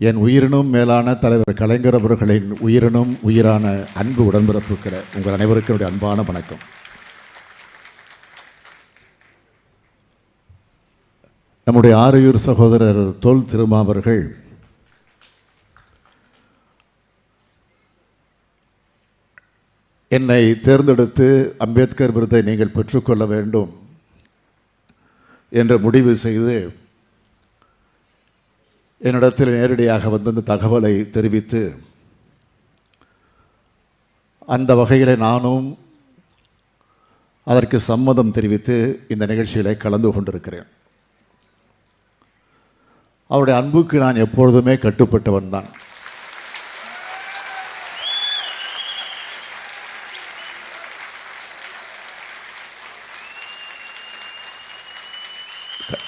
என் உயிரினும் மேலான தலைவர் கலைஞர் அவர்களின் உயிரினும் உயிரான அன்பு உடன்பிறப்புக்கிற உங்கள் அனைவருக்கும் என்னுடைய அன்பான வணக்கம். நம்முடைய ஆரையூர் சகோதரர் தோல் திருமாவர்கள் என்னை தேர்ந்தெடுத்து அம்பேத்கர் விருதை நீங்கள் பெற்றுக்கொள்ள வேண்டும் என்று முடிவு செய்து என்னிடத்தில் நேரடியாக வந்து அந்த தகவலை தெரிவித்து அந்த வகையில் நானும் அதற்கு சம்மதம் தெரிவித்து இந்த நிகழ்ச்சியில் கலந்து கொண்டிருக்கிறேன். அவருடைய அன்புக்கு நான் எப்பொழுதுமே கட்டுப்பட்டவன் தான்.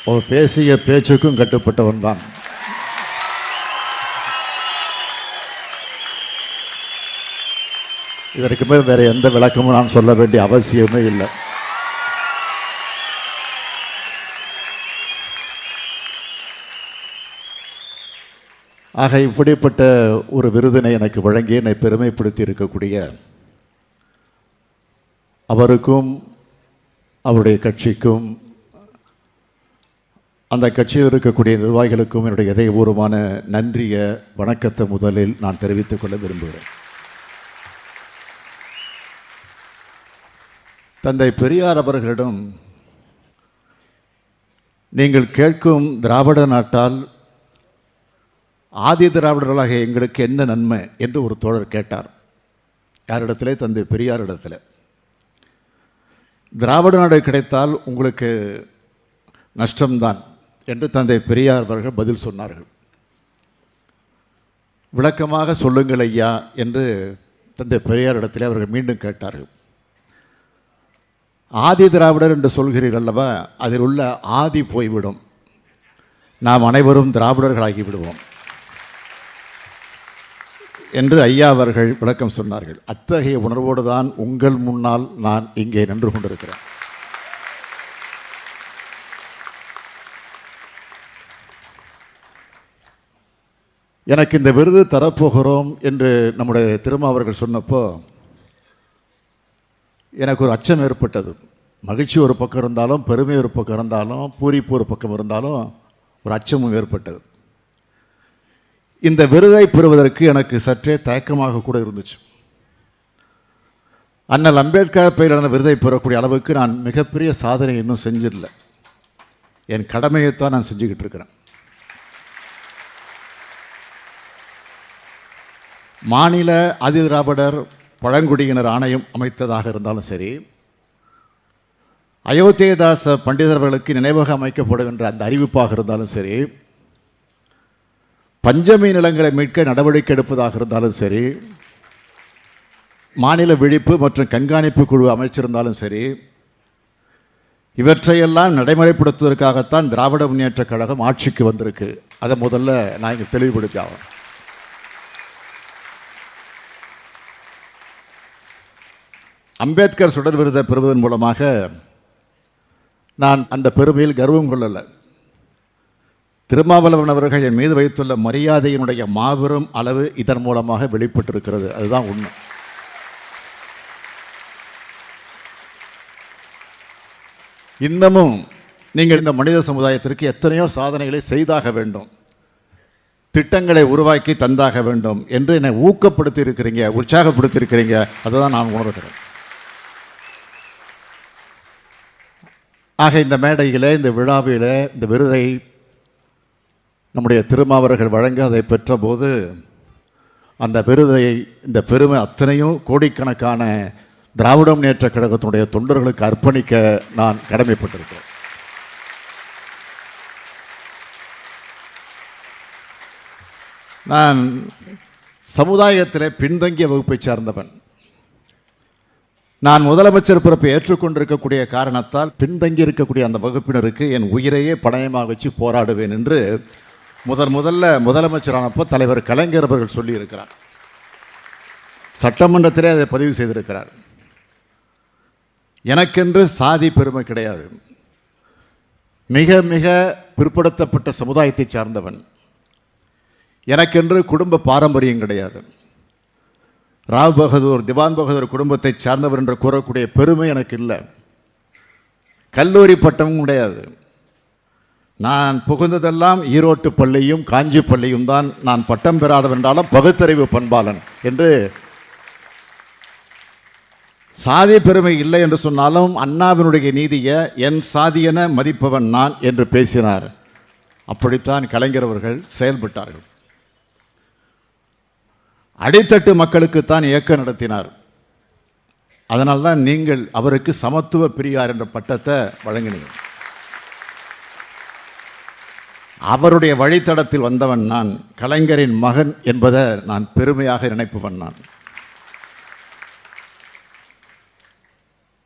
அவர் பேசிய பேச்சுக்கும் கட்டுப்பட்டவன் தான். இதற்கு மேல் எந்த விளக்கமும் நான் சொல்ல வேண்டிய அவசியமே இல்லை. ஆக இப்படிப்பட்ட ஒரு விருதினை எனக்கு வழங்கி என்னை பெருமைப்படுத்தி இருக்கக்கூடிய அவருக்கும் அவருடைய கட்சிக்கும் அந்த கட்சியில் இருக்கக்கூடிய நிர்வாகிகளுக்கும் என்னுடைய இதயபூர்வமான நன்றிய வணக்கத்தை முதலில் நான் தெரிவித்துக் கொள்ள விரும்புகிறேன். தந்தை பெரியார் அவர்களிடம் நீங்கள் கேட்கும் திராவிட நாட்டால் ஆதி திராவிடர்களாக எங்களுக்கு என்ன நன்மை? என்று ஒரு தோழர் கேட்டார். யாரிடத்திலே? தந்தை பெரியார் இடத்துல திராவிட நாடு கிடைத்தால் உங்களுக்கு நஷ்டம்தான் என்று தந்தை பெரியார் அவர்கள் பதில் சொன்னார்கள். விளக்கமாக சொல்லுங்கள் ஐயா என்று தந்தை பெரியார் இடத்திலே அவர்கள் மீண்டும் கேட்டார்கள். ஆதி திராவிடர் என்று சொல்கிறீர்கள் அல்லவா அதில் உள்ள ஆதி போய்விடும். நாம் அனைவரும் திராவிடர்களாகி விடுவோம். என்று ஐயா அவர்கள் விளக்கம் சொன்னார்கள். அத்தகைய உணர்வோடு தான் உங்கள் முன்னால் நான் இங்கே நின்று கொண்டிருக்கிறேன். எனக்கு இந்த விருது தரப்போகிறோம் என்று நம்முடைய திருமா அவர்கள் சொன்னப்போ எனக்கு ஒரு அச்சம் ஏற்பட்டது. மகிழ்ச்சி ஒரு பக்கம் இருந்தாலும் பெருமை ஒரு பக்கம் இருந்தாலும் பூரிப்பு ஒரு பக்கம் இருந்தாலும் ஒரு அச்சமும் ஏற்பட்டது. இந்த விருதை பெறுவதற்கு எனக்கு சற்றே தயக்கமாக கூட இருந்துச்சு. அண்ணல் அம்பேத்கர் பெயரான விருதை பெறக்கூடிய அளவுக்கு நான் மிகப்பெரிய சாதனை இன்னும் செஞ்சிடல. என் கடமையைத்தான் நான் செஞ்சுக்கிட்டு இருக்கிறேன். மாநில அதிதிராவிடர் பழங்குடியினர் ஆணையம் அமைத்ததாக இருந்தாலும் சரி அயோத்தியதாச பண்டிதர்களுக்கு நினைவாக அமைக்கப்படும் என்ற அந்த அறிவிப்பாக இருந்தாலும் சரி பஞ்சமி நிலங்களை மீட்க நடவடிக்கை எடுப்பதாக இருந்தாலும் சரி மாநில விழிப்பு மற்றும் கண்காணிப்பு குழு அமைச்சிருந்தாலும் சரி இவற்றையெல்லாம் நடைமுறைப்படுத்துவதற்காகத்தான் திராவிட முன்னேற்றக் கழகம் ஆட்சிக்கு வந்திருக்கு. அதை முதல்ல நான் இங்கே தெளிவுபடுத்தி ஆகணும். அம்பேத்கர் சுடர் விருதை பெறுவதன் மூலமாக நான் அந்த பெருமையில் கர்வம் கொள்ளலை. திருமாவளவன் அவர்கள் என் மீது வைத்துள்ள மரியாதையினுடைய மாபெரும் அளவு இதன் மூலமாக வெளிப்பட்டிருக்கிறது. அதுதான் உண்மை. இன்னமும் நீங்கள் இந்த மனித சமுதாயத்திற்கு எத்தனையோ சாதனைகளை செய்தாக வேண்டும். திட்டங்களை உருவாக்கி தந்தாக வேண்டும் என்று என்னை ஊக்கப்படுத்தி இருக்கிறீங்க உற்சாகப்படுத்தி இருக்கிறீங்க அதை தான் நான் உணர்கிறேன். ஆக இந்த மேடையில் இந்த விழாவில் இந்த விருதை நம்முடைய திருமாவர்கள் வழங்க அதை பெற்றபோது அந்த விருதை இந்த பெருமை அத்தனையும் கோடிக்கணக்கான திராவிட முன்னேற்ற கழகத்தினுடைய தொண்டர்களுக்கு அர்ப்பணிக்க நான் கடமைப்பட்டிருக்கிறேன். நான் சமுதாயத்தில் பின்தங்கிய வகுப்பை சார்ந்தவன். நான் முதலமைச்சர் பிறப்பை ஏற்றுக்கொண்டிருக்கக்கூடிய காரணத்தால் பின்தங்கி இருக்கக்கூடிய அந்த வகுப்பினருக்கு என் உயிரையே பணயமாக வச்சு போராடுவேன் என்று முதன் முதல்ல முதலமைச்சரானப்போ தலைவர் கலைஞர் அவர்கள் சொல்லியிருக்கிறார். சட்டமன்றத்திலே அதை பதிவு செய்திருக்கிறார். எனக்கென்று சாதி பெருமை கிடையாது. மிக மிக பிற்படுத்தப்பட்ட சமுதாயத்தை சார்ந்தவன். எனக்கென்று குடும்ப பாரம்பரியம் கிடையாது. ராவ் பகதூர் திவான் பகதூர் குடும்பத்தைச் சார்ந்தவர் என்று கூறக்கூடிய பெருமை எனக்கு இல்லை. கல்லூரி பட்டமும் கிடையாது நான் புகுந்ததெல்லாம் ஈரோட்டு பள்ளியும் காஞ்சி பள்ளியும் தான். நான் பட்டம் பெறாதவென்றாலும் பகுத்தறிவு பண்பாளன் என்று சாதி பெருமை இல்லை என்று சொன்னாலும் அண்ணாவினுடைய நீதியை என் சாதியென மதிப்பவன் நான் என்று பேசினார். அப்படித்தான் கலைஞரவர்கள் செயல்பட்டார்கள். அடித்தட்டு மக்களுக்குத்தான் இயக்கம் நடத்தினார். அதனால்தான் நீங்கள் அவருக்கு சமத்துவ பிரியார் என்ற பட்டத்தை வழங்கினீங்க. அவருடைய வழித்தடத்தில் வந்தவன் நான் கலைஞரின் மகன் என்பதை நான் பெருமையாக நினைப்பு பண்ணான்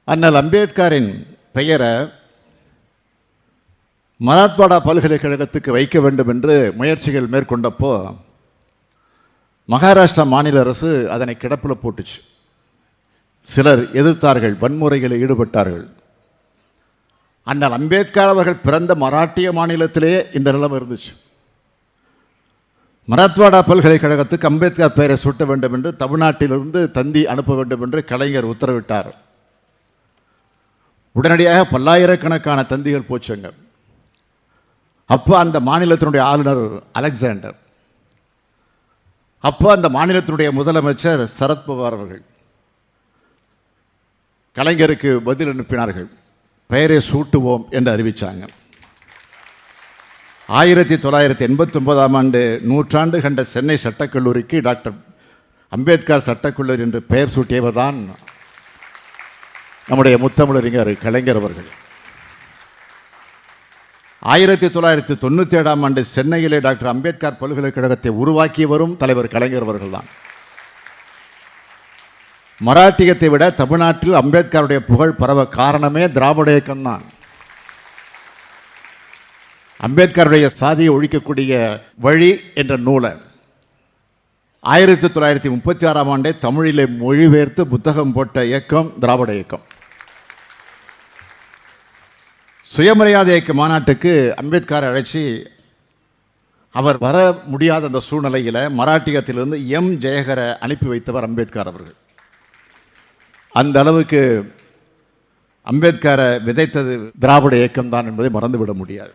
அண்ணல் அம்பேத்கரின் பெயரை மராத்வாடா பல்கலைக்கழகத்துக்கு வைக்க வேண்டும் என்று முயற்சிகள் மேற்கொண்டப்போ மகாராஷ்டிரா மாநில அரசு அதனை கிடப்பில் போட்டுச்சு. சிலர் எதிர்த்தார்கள் வன்முறைகளில் ஈடுபட்டார்கள். அண்ணல் அம்பேத்கர் அவர்கள் பிறந்த மராட்டிய மாநிலத்திலேயே இந்த நிலைமை இருந்துச்சு. மராத்வாடா பல்கலைக்கழகத்துக்கு அம்பேத்கர் பெயரை சுட்ட வேண்டும் என்று தமிழ்நாட்டிலிருந்து தந்தி அனுப்ப வேண்டும் என்று கலைஞர் உத்தரவிட்டார். உடனடியாக பல்லாயிரக்கணக்கான தந்திகள் போச்சுங்க. அப்போ அந்த மாநிலத்தினுடைய ஆளுநர் அலெக்சாண்டர். அப்போ அந்த மாநிலத்தினுடைய முதலமைச்சர் சரத்பவார் அவர்கள் கலைஞருக்கு பதில் அனுப்பினார்கள். பெயரை சூட்டுவோம் என்று அறிவித்தாங்க ஆயிரத்தி தொள்ளாயிரத்தி எண்பத்தொன்பதாம் ஆண்டு நூற்றாண்டு கண்ட சென்னை சட்டக்கல்லூரிக்கு டாக்டர் அம்பேத்கர் சட்டக்கல்லூரி என்று பெயர் சூட்டியவர் தான் நம்முடைய முத்தமிழறிஞர் கலைஞர் அவர்கள். ஆயிரத்தி தொள்ளாயிரத்தி தொண்ணூற்றி ஏழாம் ஆண்டு சென்னையிலே டாக்டர் அம்பேத்கர் பல்கலைக்கழகத்தை உருவாக்கியவரும் தலைவர் கலைஞர் அவர்கள்தான். மராட்டியத்தை விட தமிழ்நாட்டில் அம்பேத்கருடைய புகழ் பரவ காரணமே திராவிட இயக்கம்தான். அம்பேத்கருடைய சாதியை ஒழிக்கக்கூடிய வழி என்ற நூலை ஆயிரத்தி தொள்ளாயிரத்தி முப்பத்தி ஆறாம் ஆண்டே தமிழிலே மொழிபெயர்த்து புத்தகம் போட்ட இயக்கம் திராவிட இயக்கம். சுயமரியாதை இயக்க மாநாட்டுக்கு அம்பேத்கர் அழைச்சி அவர் வர முடியாத அந்த சூழ்நிலையில் மராட்டியத்திலிருந்து எம். ஜெயகரை அனுப்பி வைத்தவர் அம்பேத்கர் அவர்கள். அந்த அளவுக்கு அம்பேத்கரை விதைத்தது திராவிட இயக்கம் தான் என்பதை மறந்துவிட முடியாது.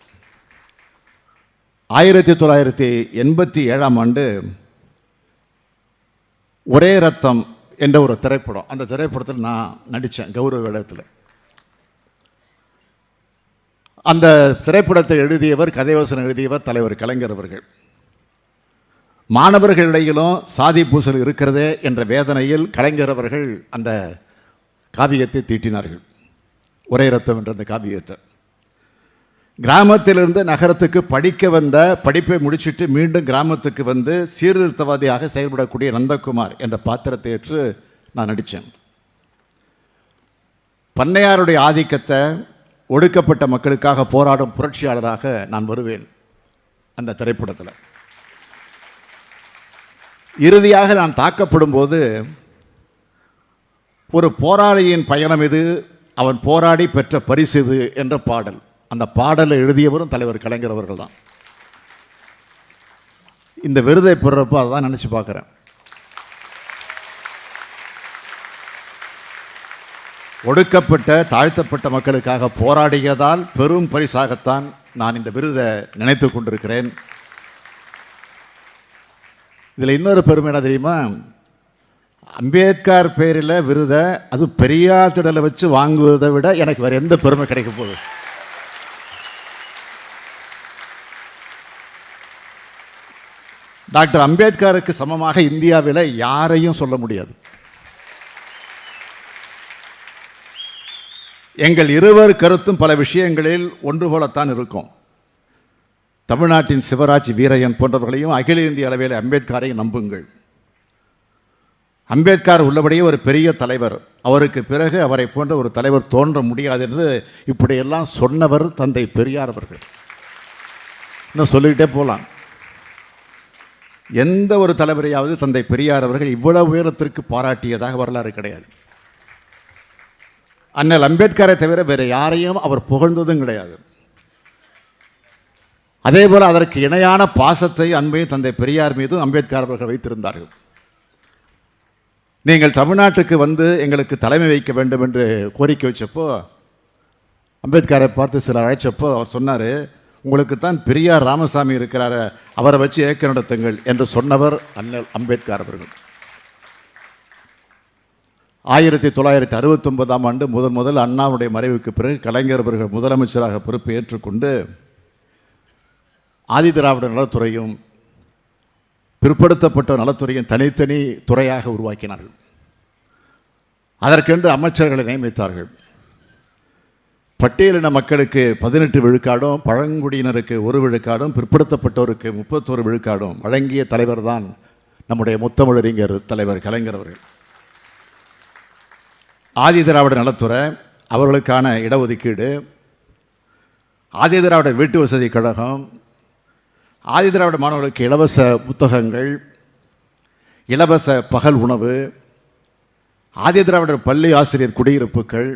ஆயிரத்தி தொள்ளாயிரத்தி எண்பத்தி ஏழாம் ஆண்டு ஒரே ரத்தம் என்ற ஒரு திரைப்படம் அந்த திரைப்படத்தில் நான் நடித்தேன் கௌரவ வேடத்தில். அந்த திரைப்படத்தை எழுதியவர் கதைவசனம் எழுதியவர் தலைவர் கலைஞர் அவர்கள். மாணவர்களிடையிலும் சாதி பூசல் இருக்கிறதே என்ற வேதனையில் கலைஞர் அவர்கள் அந்த காவியத்தை தீட்டினார்கள். ஒரே ரத்தம் என்ற அந்த காவியத்தை. கிராமத்திலிருந்து நகரத்துக்கு படிக்க வந்த படிப்பை முடிச்சிட்டு மீண்டும் கிராமத்துக்கு வந்து சீர்திருத்தவாதியாக செயல்படக்கூடிய நந்தகுமார் என்ற பாத்திரத்தை ஏற்று நான் நடித்தேன். பண்ணையாருடைய ஆதிக்கத்தை ஒடுக்கப்பட்ட மக்களுக்காக போராடும் புரட்சியாளராக நான் வருவேன் அந்த திரைப்படத்தில். இறுதியாக நான் தாக்கப்படும் போது ஒரு போராளியின் பயணம் இது அவன் போராடி பெற்ற பரிசு இது என்ற பாடல். அந்த பாடலை எழுதியவரும் தலைவர் கலைஞர் அவர்கள் தான். இந்த விருதை பெறுறப்போ அதான் நினச்சி பார்க்குறேன். ஒடுக்கப்பட்ட தாழ்த்தப்பட்ட மக்களுக்காக போராடியதால் பெரும் பரிசாகத்தான் நான் இந்த விருதை நினைத்து கொண்டிருக்கிறேன். இதில் இன்னொரு பெருமை என்ன தெரியுமா? அம்பேத்கர் பேரில் விருதை அது பெரியார் திடலை வச்சு வாங்குவதை விட எனக்கு வேறு எந்த பெருமை கிடைக்க போகுது. டாக்டர் அம்பேத்கருக்கு சமமாக இந்தியாவில் யாரையும் சொல்ல முடியாது. எங்கள் இருவர் கருத்தும் பல விஷயங்களில் ஒன்று போலத்தான் இருக்கும். தமிழ்நாட்டின் சிவராஜ் வீரையன் போன்றவர்களையும் அகில இந்திய அளவில் அம்பேத்கரை நம்புங்கள். அம்பேத்கர் உள்ளபடியே ஒரு பெரிய தலைவர். அவருக்கு பிறகு அவரை போன்ற ஒரு தலைவர் தோன்ற முடியாது என்று இப்படியெல்லாம் சொன்னவர் தந்தை பெரியார் அவர்கள். இன்னும் சொல்லிக்கிட்டே போகலாம். எந்த ஒரு தலைவரையாவது தந்தை பெரியார் அவர்கள் இவ்வளவு உயரத்திற்கு பாராட்டியதாக வரலாறு கிடையாது. அண்ணல் அம்பேத்கரை தவிர வேறு யாரையும் அவர் புகழ்ந்ததும் கிடையாது. அதே போல் அதற்கு இணையான பாசத்தை அன்பையும் தந்தை பெரியார் மீதும் அம்பேத்கர் அவர்கள் வைத்திருந்தார்கள். நீங்கள் தமிழ்நாட்டுக்கு வந்து எங்களுக்கு தலைமை வைக்க வேண்டும் என்று கோரிக்கை வச்சப்போ அம்பேத்கரை பார்த்து சிலர் அழைச்சப்போ அவர் சொன்னார் உங்களுக்கு தான் பெரியார் ராமசாமி இருக்கிறார அவரை வச்சு ஏக்க நடத்துங்கள் என்று சொன்னவர் அண்ணல் அம்பேத்கர் அவர்கள். ஆயிரத்தி தொள்ளாயிரத்தி அறுபத்தொன்பதாம் ஆண்டு முதன் முதல் அண்ணாவுடைய மறைவுக்கு பிறகு கலைஞர் அவர்கள் முதலமைச்சராக பொறுப்பை ஏற்றுக்கொண்டு ஆதிதிராவிட நலத்துறையும் பிற்படுத்தப்பட்ட நலத்துறையும் தனித்தனி துறையாக உருவாக்கினார்கள். அதற்கென்று அமைச்சர்களை நியமித்தார்கள். பட்டியலின மக்களுக்கு பதினெட்டு விழுக்காடும் பழங்குடியினருக்கு ஒரு விழுக்காடும் பிற்படுத்தப்பட்டோருக்கு முப்பத்தோரு விழுக்காடும் வழங்கிய தலைவர் தான் நம்முடைய முத்தமிழறிஞர் தலைவர் கலைஞர் அவர்கள். ஆதிதிராவிட நலத்துறை அவர்களுக்கான இடஒதுக்கீடு ஆதிதிராவிட வீட்டு வசதி கழகம் ஆதிதிராவிட மாணவர்களுக்கு இலவச புத்தகங்கள் இலவச பகல் உணவு ஆதிதிராவிடர் பள்ளி ஆசிரியர் குடியிருப்புகள்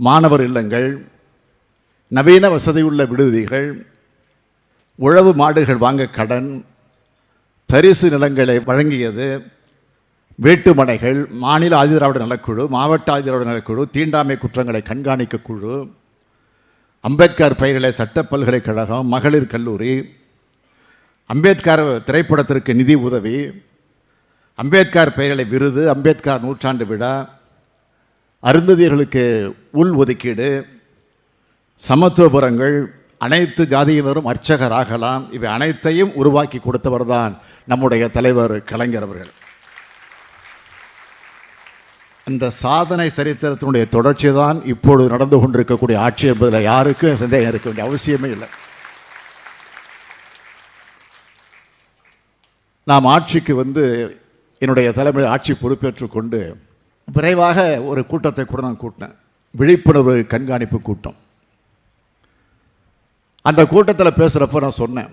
மாணவர் இல்லங்கள் நவீன வசதியுள்ள விடுதிகள் உழவு மாடுகள் வாங்க கடன் பரிசு நிலங்களை வழங்கியது வேட்டுமனைகள் மாநில ஆதிதிராவிட நலக்குழு மாவட்ட ஆதிதிராவிட நலக்குழு தீண்டாமை குற்றங்களை கண்காணிக்க குழு அம்பேத்கர் பெயரிலே சட்ட பல்கலைக்கழகம் மகளிர் கல்லூரி அம்பேத்கர் திரைப்படத்திற்கு நிதி உதவி அம்பேத்கர் பெயரிலே விருது அம்பேத்கர் நூற்றாண்டு விழா அருந்ததியர்களுக்கு உள் ஒதுக்கீடு சமத்துவபுரங்கள் அனைத்து ஜாதியினரும் அர்ச்சகர் ஆகலாம் இவை அனைத்தையும் உருவாக்கி கொடுத்தவர் தான் நம்முடைய தலைவர் கலைஞர் அவர்கள். அந்த சாதனை சரித்திரத்தினுடைய தொடர்ச்சி தான் இப்பொழுது நடந்து கொண்டிருக்கக்கூடிய ஆட்சி என்பதில் யாருக்கும் சந்தேகம் இருக்க வேண்டிய அவசியமே இல்லை. நாம் ஆட்சிக்கு வந்து என்னுடைய தலைமையில் ஆட்சி பொறுப்பேற்றுக் கொண்டு விரைவாக ஒரு கூட்டத்தை கூட நான் கூட்டினேன். விழிப்புணர்வு கண்காணிப்பு கூட்டம். அந்த கூட்டத்தில் பேசுகிறப்ப நான் சொன்னேன்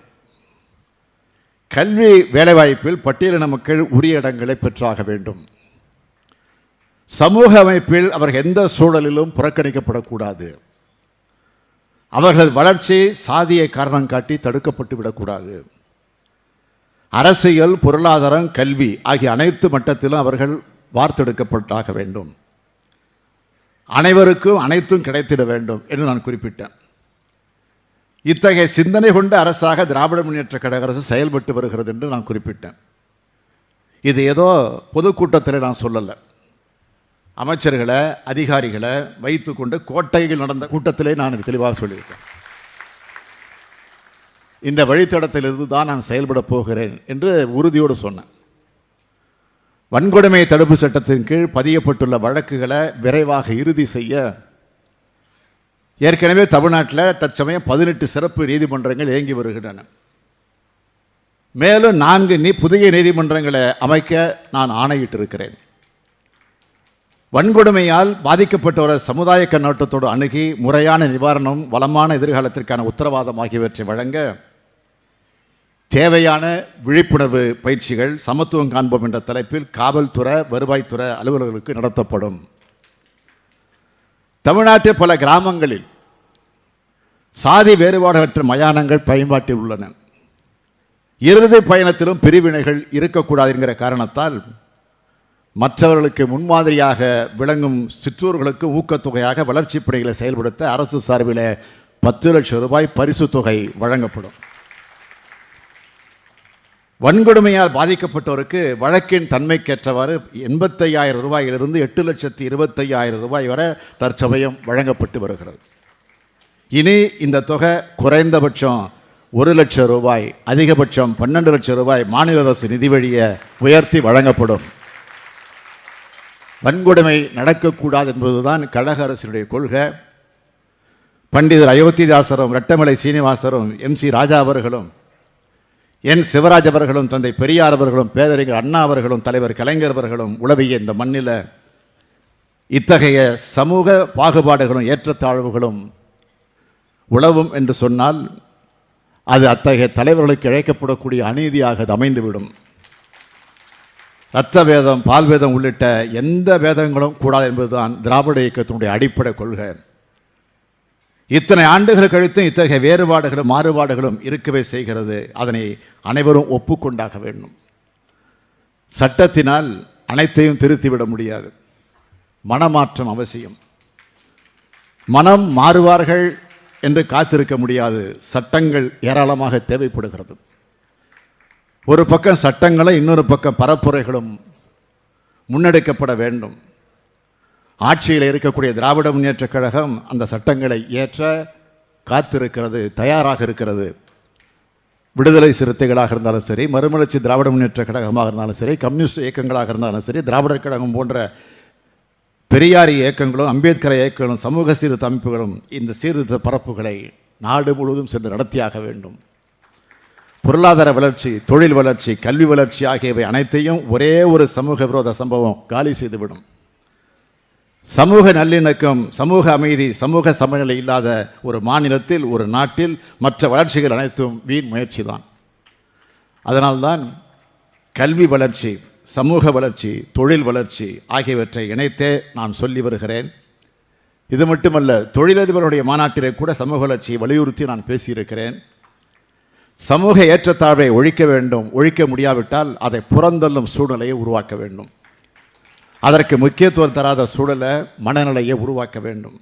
கல்வி வேலைவாய்ப்பில் பட்டியலின மக்கள் உரிய இடங்களை பெற்றாக வேண்டும். சமூக அமைப்பில் அவர்கள் எந்த சூழலிலும் புறக்கணிக்கப்படக்கூடாது. அவர்களது வளர்ச்சி சாதியை காரணம் காட்டி தடுக்கப்பட்டு விடக்கூடாது. அரசியல் பொருளாதாரம் கல்வி ஆகிய அனைத்து மட்டத்திலும் அவர்கள் வார்த்தெடுக்கப்பட்டாக வேண்டும். அனைவருக்கும் அனைத்தும் கிடைத்திட வேண்டும் என்று நான் குறிப்பிட்டேன். இத்தகைய சிந்தனை கொண்ட அரசாக திராவிட முன்னேற்ற கழக அரசு செயல்பட்டு வருகிறது என்று நான் குறிப்பிட்டேன். இது ஏதோ பொதுக்கூட்டத்தில் நான் சொல்லலை. அமைச்சர்களை அதிகாரிகளை வைத்துக்கொண்டு கோட்டையில் நடந்த கூட்டத்திலே நான் தெளிவாக சொல்லியிருக்கேன். இந்த வழித்தடத்திலிருந்து தான் நான் செயல்பட போகிறேன் என்று உறுதியோடு சொன்னேன். வன்கொடுமை தடுப்பு சட்டத்தின் கீழ் பதியப்பட்டுள்ள வழக்குகளை விரைவாக இறுதி செய்ய ஏற்கனவே தமிழ்நாட்டில் தற்சமயம் பதினெட்டு சிறப்பு நீதிமன்றங்கள் இயங்கி வருகின்றன. மேலும் நான்கு நீ புதிய நீதிமன்றங்களை அமைக்க நான் ஆணையிட்டிருக்கிறேன். வன்கொடுமையால் பாதிக்கப்பட்டவரை சமுதாய கண்ணோட்டத்தோடு அணுகி முறையான நிவாரணம் வளமான எதிர்காலத்திற்கான உத்தரவாதம் ஆகியவற்றை வழங்க தேவையான விழிப்புணர்வு பயிற்சிகள் சமத்துவம் காண்போம் என்ற தலைப்பில் காவல்துறை வருவாய்த்துறை அலுவலர்களுக்கு நடத்தப்படும். தமிழ்நாட்டில் பல கிராமங்களில் சாதி வேறுபாடற்ற மயானங்கள் பயன்பாட்டில் உள்ளன. இறுதி பயணத்திலும் பிரிவினைகள் இருக்கக்கூடாது என்கிற காரணத்தால் மற்றவர்களுக்கு முன்மாதிரியாக விளங்கும் சிற்றூர்களுக்கு ஊக்கத்தொகையாக வளர்ச்சிப் பணிகளை செயல்படுத்த அரசு சார்பில் பத்து லட்சம் ரூபாய் பரிசு தொகை வழங்கப்படும். வன்கொடுமையால் பாதிக்கப்பட்டோருக்கு வழக்கின் தன்மைக்கேற்றவாறு எண்பத்தையாயிரம் ரூபாயிலிருந்து எட்டு லட்சத்தி இருபத்தையாயிரம் ரூபாய் வரை தற்சமயம் வழங்கப்பட்டு வருகிறது. இனி இந்த தொகை குறைந்தபட்சம் ஒரு லட்சம் ரூபாய் அதிகபட்சம் பன்னெண்டு லட்சம் ரூபாய் மாநில அரசு நிதி வழியை உயர்த்தி வழங்கப்படும். வன்கொடுமை நடக்கக்கூடாது என்பதுதான் கழக அரசினுடைய கொள்கை. பண்டிதர் அயோத்திதாசரும் ரட்டமலை சீனிவாசரும் எம் சி ராஜா அவர்களும் என் சிவராஜ் அவர்களும் தந்தை பெரியார் அவர்களும் பேரறிஞர் அண்ணா அவர்களும் தலைவர் கலைஞர் அவர்களும் உளவிய இந்த மண்ணில் இத்தகைய சமூக பாகுபாடுகளும் ஏற்றத்தாழ்வுகளும் உழவும் என்று சொன்னால் அது அத்தகைய தலைவர்களுக்கு இழைக்கப்படக்கூடிய அநீதியாக அது அமைந்துவிடும். இரத்த வேதம் பால் வேதம் உள்ளிட்ட எந்த வேதங்களும் கூடாது என்பதுதான் திராவிட இயக்கத்தினுடைய அடிப்படை கொள்கை. இத்தனை ஆண்டுகள் கழித்தும் இத்தகைய வேறுபாடுகளும் மாறுபாடுகளும் இருக்கவே செய்கிறது. அதனை அனைவரும் ஒப்புக்கொண்டாக வேண்டும். சட்டத்தினால் அனைத்தையும் திருத்திவிட முடியாது. மனமாற்றம் அவசியம். மனம் மாறுவார்கள் என்று காத்திருக்க முடியாது. சட்டங்கள் ஏராளமாக தேவைப்படுகிறது. ஒரு பக்கம் சட்டங்களை இன்னொரு பக்கம் பரப்புரைகளும் முன்னெடுக்கப்பட வேண்டும். ஆட்சியில் இருக்கக்கூடிய திராவிட முன்னேற்றக் கழகம் அந்த சட்டங்களை ஏற்ற காத்திருக்கிறது தயாராக இருக்கிறது. விடுதலை சிறுத்தைகளாக இருந்தாலும் சரி மறுமலர்ச்சி திராவிட முன்னேற்ற கழகமாக இருந்தாலும் சரி கம்யூனிஸ்ட் இயக்கங்களாக இருந்தாலும் சரி திராவிடர் கழகம் போன்ற பெரியாரி இயக்கங்களும் அம்பேத்கர் இயக்கங்களும் சமூக சீர்திருத்த அமைப்புகளும் இந்த சீர்திருத்த பரப்புகளை நாடு முழுவதும் சென்று நடத்தியாக வேண்டும். பொருளாதார வளர்ச்சி தொழில் வளர்ச்சி கல்வி வளர்ச்சி ஆகியவை அனைத்தையும் ஒரே ஒரு சமூக விரோத சம்பவம் காலி செய்துவிடும். சமூக நல்லிணக்கம் சமூக அமைதி சமூக சமநிலை இல்லாத ஒரு மாநிலத்தில் ஒரு நாட்டில் மற்ற வளர்ச்சிகள் அனைத்தும் வீண் முயற்சி தான் அதனால்தான் கல்வி வளர்ச்சி சமூக வளர்ச்சி தொழில் வளர்ச்சி ஆகியவற்றை இணைத்தே நான் சொல்லி வருகிறேன். இது மட்டுமல்ல தொழிலதிபருடைய மாநாட்டிலே கூட சமூக வளர்ச்சியை வலியுறுத்தி நான் பேசியிருக்கிறேன். சமூக ஏற்றத்தாழ்வை ஒழிக்க வேண்டும் ஒழிக்க முடியாவிட்டால் அதை புறந்தள்ளும் சூழ்நிலையை உருவாக்க வேண்டும். அதற்கு முக்கியத்துவம் தராத சூழலை மனநிலையை உருவாக்க வேண்டும்.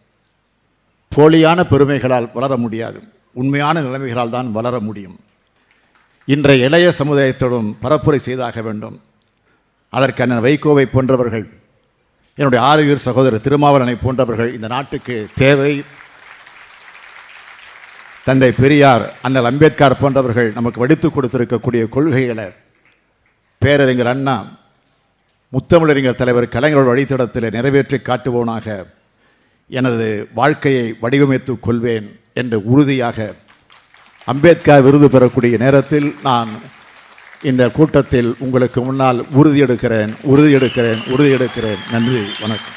போலியான பெருமைகளால் வளர முடியாது. உண்மையான நிலைமைகளால் தான் வளர முடியும். இன்றைய இளைய சமுதாயத்துடன் பரப்புரை செய்தாக வேண்டும். அதற்கு அண்ணன் வைகோவை போன்றவர்கள் என்னுடைய ஆறுயிர் சகோதரர் திருமாவளனை போன்றவர்கள் இந்த நாட்டுக்கு தேவை. தந்தை பெரியார் அண்ணல் அம்பேத்கர் போன்றவர்கள் நமக்கு வடித்து கொடுத்திருக்கக்கூடிய கொள்கைகளை பேரறிஞர் அண்ணா முத்தமிழறிஞர் தலைவர் கலைஞரோட வழித்தடத்தில் நிறைவேற்றி காட்டுவோனாக எனது வாழ்க்கையை வடிவமைத்துக் கொள்வேன் என்று உறுதியாக அம்பேத்கர் விருது பெறக்கூடிய நேரத்தில் நான் இந்த கூட்டத்தில் உங்களுக்கு முன்னால் உறுதியெடுக்கிறேன் உறுதியெடுக்கிறேன் உறுதியெடுக்கிறேன். நன்றி வணக்கம்.